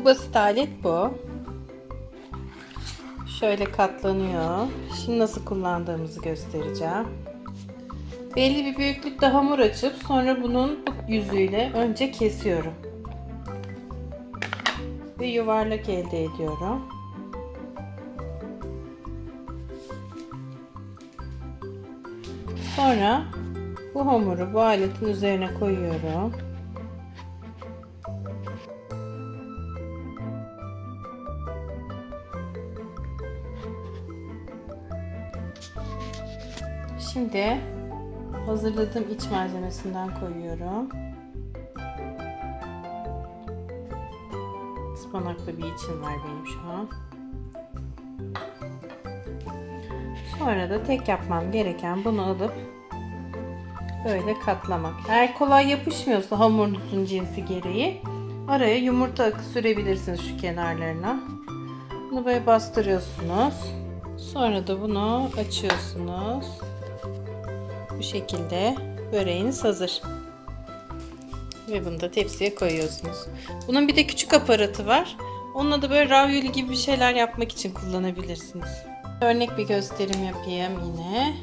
Bu basit alet bu. Şöyle katlanıyor. Şimdi nasıl kullandığımızı göstereceğim. Belli bir büyüklükte hamur açıp sonra bunun bu yüzüyle önce kesiyorum. Ve yuvarlak elde ediyorum. Sonra bu hamuru bu aletin üzerine koyuyorum. Şimdi hazırladığım iç malzemesinden koyuyorum. Ispanaklı bir içim var benim şu an. Sonra da tek yapmam gereken bunu alıp böyle katlamak. Eğer kolay yapışmıyorsa hamurunuzun cinsi gereği araya yumurta akı sürebilirsiniz şu kenarlarına. Bunu böyle bastırıyorsunuz. Sonra da bunu açıyorsunuz. Bu şekilde böreğiniz hazır. Ve bunu da tepsiye koyuyorsunuz. Bunun bir de küçük aparatı var. Onunla da böyle ravioli gibi bir şeyler yapmak için kullanabilirsiniz. Örnek bir gösterim yapayım yine.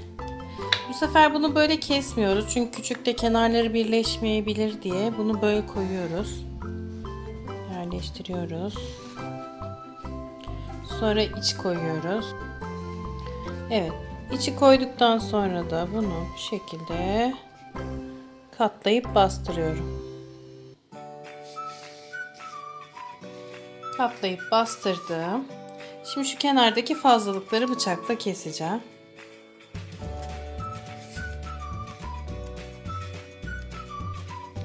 Bu sefer bunu böyle kesmiyoruz. Çünkü küçükte kenarları birleşmeyebilir diye bunu böyle koyuyoruz. Yerleştiriyoruz. Sonra iç koyuyoruz. Evet. İçi koyduktan sonra da bunu bu şekilde katlayıp bastırıyorum. Katlayıp bastırdım. Şimdi şu kenardaki fazlalıkları bıçakla keseceğim.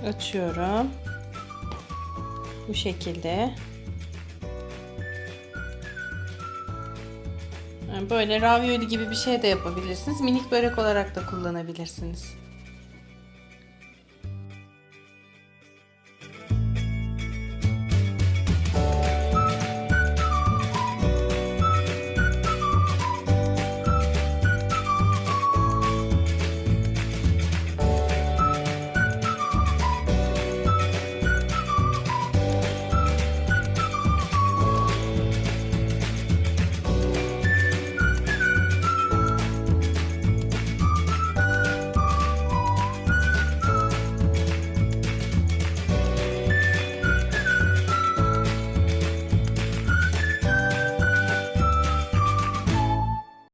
Açıyorum. Bu şekilde. Böyle ravioli gibi bir şey de yapabilirsiniz. Minik börek olarak da kullanabilirsiniz.